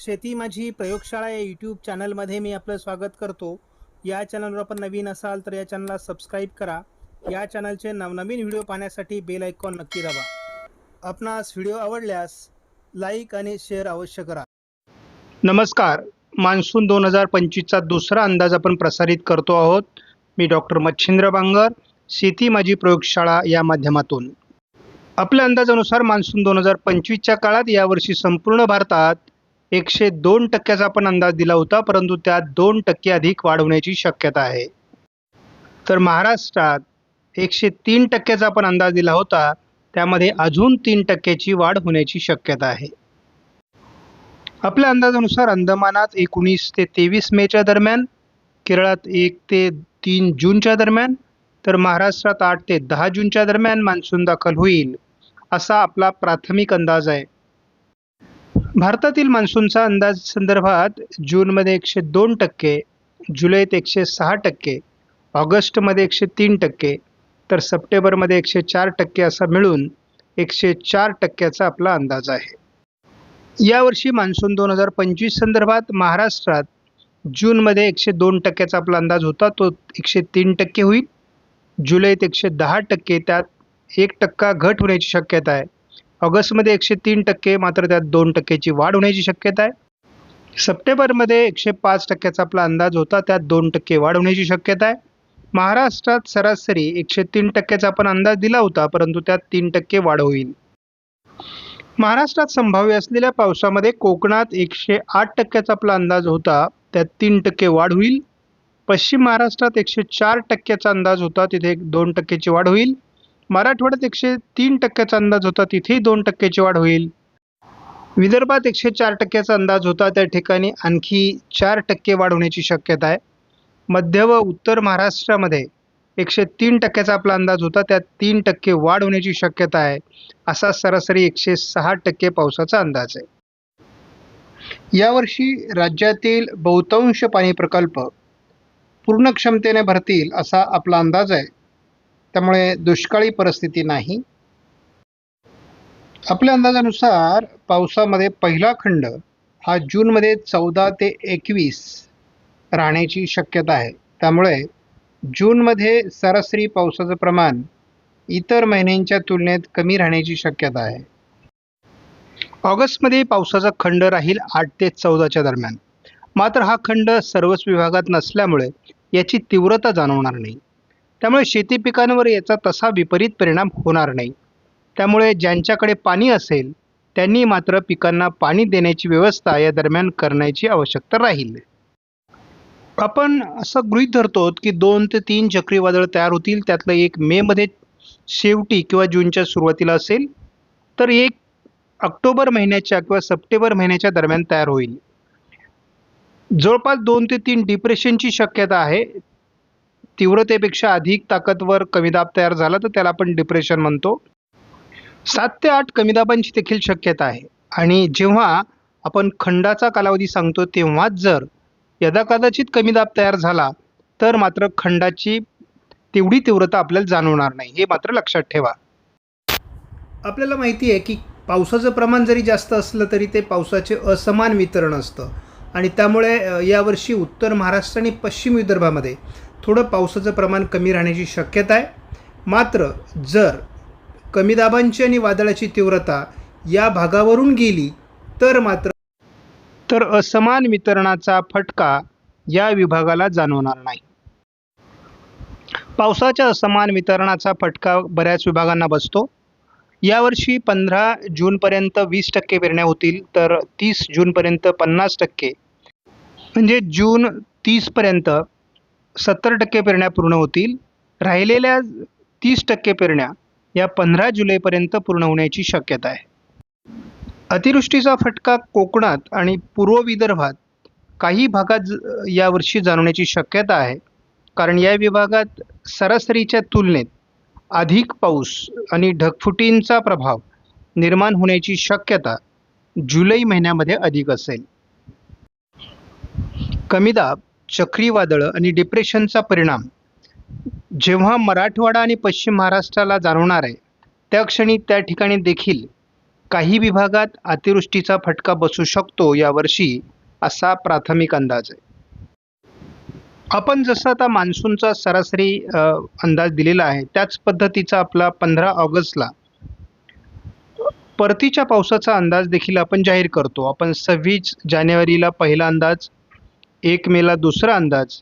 शेती माझी प्रयोगशाळा या यूट्यूब चॅनलमध्ये मी आपलं स्वागत करतो. या चॅनलवर आपण नवीन असाल तर या चॅनलला सबस्क्राईब करा. या चॅनलचे नवनवीन व्हिडिओ पाहण्यासाठी बेल आयकॉन नक्की दाबा. आपणास व्हिडिओ आवडल्यास लाईक आणि शेअर अवश्य करा. नमस्कार. मान्सून दोन हजार पंचवीसचा दुसरा अंदाज आपण प्रसारित करतो आहोत. मी डॉक्टर मच्छिंद्र बांगर शेती माझी प्रयोगशाळा या माध्यमातून. आपल्या अंदाजानुसार मान्सून दोन हजार पंचवीसच्या काळात यावर्षी संपूर्ण भारतात एकशे दोन टक्क्याचा आपण अंदाज दिला होता परंतु त्यात दोन टक्के अधिक वाढ होण्याची शक्यता आहे. तर महाराष्ट्रात एकशे तीन टक्क्याचा आपण अंदाज दिला होता त्यामध्ये अजून तीन टक्क्याची वाढ होण्याची शक्यता आहे. आपल्या अंदाजानुसार अंदमानात एकोणीस ते तेवीस मेच्या दरम्यान केरळात एक ते तीन जूनच्या दरम्यान तर महाराष्ट्रात आठ ते दहा जूनच्या दरम्यान मान्सून दाखल होईल असा आपला प्राथमिक अंदाज आहे. भारतातील मान्सूनचा अंदाज संदर्भात जूनमध्ये एकशे दोन टक्के जुलैत एकशे सहा टक्के ऑगस्टमध्ये एकशे तीन टक्के तर सप्टेंबरमध्ये एकशे चार टक्के असा मिळून एकशे चार टक्क्याचा आपला अंदाज आहे. यावर्षी मान्सून दोन हजार पंचवीस संदर्भात महाराष्ट्रात जूनमध्ये एकशे दोन टक्क्याचा आपला अंदाज होता तो एकशे तीन टक्के होईल. जुलैत एकशे दहा टक्के त्यात एक टक्का घट होण्याची शक्यता आहे. ऑगस्टमध्ये एकशे तीन टक्के मात्र त्यात दोन टक्क्याची वाढ होण्याची शक्यता आहे. सप्टेंबरमध्ये एकशे पाच टक्क्याचा आपला अंदाज होता त्यात दोन टक्के वाढ होण्याची शक्यता आहे. महाराष्ट्रात सरासरी एकशे तीन टक्क्याचा आपण अंदाज दिला होता परंतु त्यात तीन टक्के वाढ होईल. महाराष्ट्रात संभाव्य असलेल्या पावसामध्ये कोकणात एकशे आठ टक्क्याचा आपला अंदाज होता त्यात तीन टक्के वाढ होईल. पश्चिम महाराष्ट्रात एकशे चार टक्क्याचा अंदाज होता तिथे एक दोन टक्क्याची वाढ होईल. मराठवाड्यात एकशे तीन टक्क्याचा अंदाज होता तिथेही दोन टक्क्याची वाढ होईल. विदर्भात एकशे चार टक्क्याचा अंदाज होता त्या ठिकाणी आणखी चार टक्के वाढ होण्याची शक्यता आहे. मध्य व उत्तर महाराष्ट्रामध्ये एकशे तीन टक्क्याचा आपला अंदाज होता त्यात तीन टक्के वाढ होण्याची शक्यता आहे असा सरासरी एकशे सहा टक्के पावसाचा अंदाज आहे. यावर्षी राज्यातील बहुतांश पाणी प्रकल्प पूर्ण क्षमतेने भरतील असा आपला अंदाज आहे. त्यामुळे दुष्काळी परिस्थिती नाही. आपल्या अंदाजानुसार पावसामध्ये पहिला खंड हा जूनमध्ये चौदा ते एकवीस राहण्याची शक्यता आहे. त्यामुळे जूनमध्ये सरासरी पावसाचं प्रमाण इतर महिन्यांच्या तुलनेत कमी राहण्याची शक्यता आहे. ऑगस्टमध्ये पावसाचा खंड राहील आठ ते चौदाच्या दरम्यान. मात्र हा खंड सर्वच विभागात नसल्यामुळे याची तीव्रता जाणवणार नाही. त्यामुळे शेती पिकांवर याचा तसा विपरीत परिणाम होणार नाही. त्यामुळे ज्यांच्याकडे पाणी असेल त्यांनी मात्र पिकांना पाणी देण्याची व्यवस्था या दरम्यान करण्याची आवश्यकता राहील. आपण असं गृहीत धरतो की दोन ते तीन चक्रीवादळ तयार होतील त्यातलं एक मेमध्ये शेवटी किंवा जूनच्या सुरुवातीला असेल तर एक ऑक्टोबर महिन्याच्या किंवा सप्टेंबर महिन्याच्या दरम्यान तयार होईल. जवळपास दोन ते तीन डिप्रेशनची शक्यता आहे तीव्रतेपेक्षा अधिक ताकदवर कमी दाब तयार झाला तर त्याला आपण डिप्रेशन म्हणतो. सात ते आठ कमी दाबांची देखील शक्यता आहे. आणि जेव्हा आपण खंडाचा कालावधी सांगतो तेव्हाच जर यदाकदाचित कमी दाब तयार झाला तर मात्र खंडाची तेवढी तीव्रता आपल्याला जाणवणार नाही. हे मात्र लक्षात ठेवा. आपल्याला माहिती आहे की पावसाचं प्रमाण जरी जास्त असलं तरी ते पावसाचे असमान वितरण असतं. आणि त्यामुळे यावर्षी उत्तर महाराष्ट्र आणि पश्चिम विदर्भामध्ये थोडं पावसाचं प्रमाण कमी राहण्याची शक्यता आहे. मात्र जर कमी दाबांची आणि वादळाची तीव्रता या भागावरून गेली तर मात्र तर असमान वितरणाचा फटका या विभागाला जाणवणार नाही. पावसाच्या असमान वितरणाचा फटका बऱ्याच विभागांना बसतो. यावर्षी पंधरा जूनपर्यंत वीस टक्के पेरण्या होतील तर तीस जूनपर्यंत पन्नास टक्के. म्हणजे जून तीसपर्यंत सत्तर टक्के पेरण्या पूर्ण होतील. राहिलेल्या तीस टक्के पेरण्या या पंधरा जुलैपर्यंत पूर्ण होण्याची शक्यता आहे. अतिवृष्टीचा फटका कोकणात आणि पूर्व विदर्भात काही भागात ज- यावर्षी जाणवण्याची शक्यता आहे. कारण या विभागात सरासरीच्या तुलनेत अधिक पाऊस आणि ढगफुटींचा प्रभाव निर्माण होण्याची शक्यता जुलै महिन्यामध्ये अधिक असेल. कमी दाब चक्रीवादळं आणि डिप्रेशनचा परिणाम. जेव्हा मराठवाडा आणि पश्चिम महाराष्ट्राला जाणवणार आहे त्या क्षणी त्या ठिकाणी देखील काही विभागात अतिवृष्टीचा फटका बसू शकतो यावर्षी असा प्राथमिक अंदाज आहे. आपण जसं आता मान्सूनचा सरासरी अंदाज दिलेला आहे त्याच पद्धतीचा आपला पंधरा ऑगस्टला परतीच्या पावसाचा अंदाज देखील आपण जाहीर करतो. आपण सव्वीस जानेवारीला पहिला अंदाज एक मेला दुसरा अंदाज.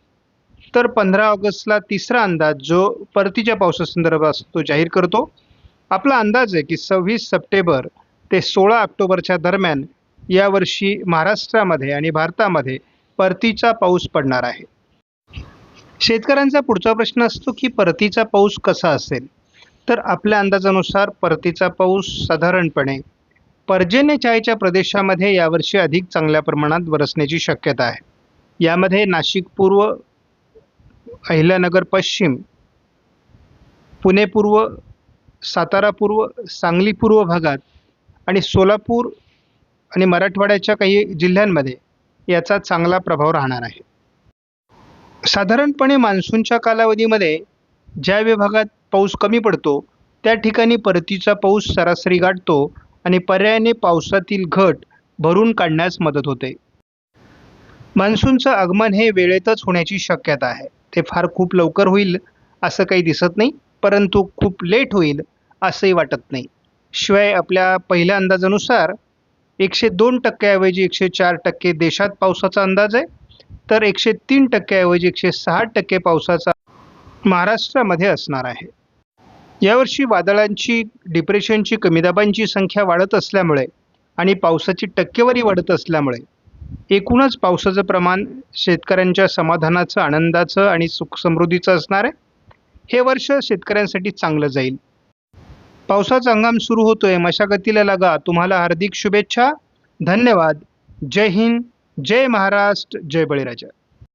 तर पंधरा ऑगस्टला तिसरा अंदाज जो परतीच्या पावसासंदर्भात असतो तो जाहीर करतो. आपला अंदाज आहे की सव्वीस सप्टेंबर ते सोळा ऑक्टोबरच्या दरम्यान यावर्षी महाराष्ट्रामध्ये आणि भारतामध्ये परतीचा पाऊस पडणार आहे. शेतकऱ्यांचा पुढचा प्रश्न असतो की परतीचा पाऊस कसा असेल? तर आपल्या अंदाजानुसार परतीचा पाऊस साधारणपणे पर्जन्यछायेच्या प्रदेशामध्ये यावर्षी अधिक चांगल्या प्रमाणात बरसण्याची शक्यता आहे. यामध्ये नाशिक पूर्व अहिल्यानगर पश्चिम पुणे पूर्व सातारा पूर्व सांगली पूर्व भागात आणि सोलापूर आणि मराठवाड्याच्या काही जिल्ह्यांमध्ये याचा चांगला प्रभाव राहणार आहे. साधारणपणे मान्सूनच्या कालावधीमध्ये ज्या विभागात पाऊस कमी पडतो त्या ठिकाणी परतीचा पाऊस सरासरी गाठतो आणि पर्यायाने पावसातील घट भरून काढण्यास मदत होते. मान्सूनचं आगमन हे वेळेतच होण्याची शक्यता आहे. ते फार खूप लवकर होईल असं काही दिसत नाही परंतु खूप लेट होईल असंही वाटत नाही. शिवाय आपल्या पहिल्या अंदाजानुसार एकशे दोन टक्क्याऐवजी एकशे चार टक्के देशात पावसाचा अंदाज आहे तर एकशे तीन टक्क्याऐवजी एकशे सहा टक्के पावसाचा महाराष्ट्रामध्ये असणार आहे. यावर्षी वादळांची डिप्रेशनची कमी दाबांची संख्या वाढत असल्यामुळे आणि पावसाची टक्केवारी वाढत असल्यामुळे एकूणच पावसाचं प्रमाण शेतकऱ्यांच्या समाधानाचं आनंदाचं आणि सुख समृद्धीचं असणार आहे? हे वर्ष शेतकऱ्यांसाठी चांगलं जाईल. पावसाचा हंगाम सुरू होतोय. मशागतीला लागा. तुम्हाला हार्दिक शुभेच्छा. धन्यवाद. जय हिंद. जय महाराष्ट्र. जय बळीराजा.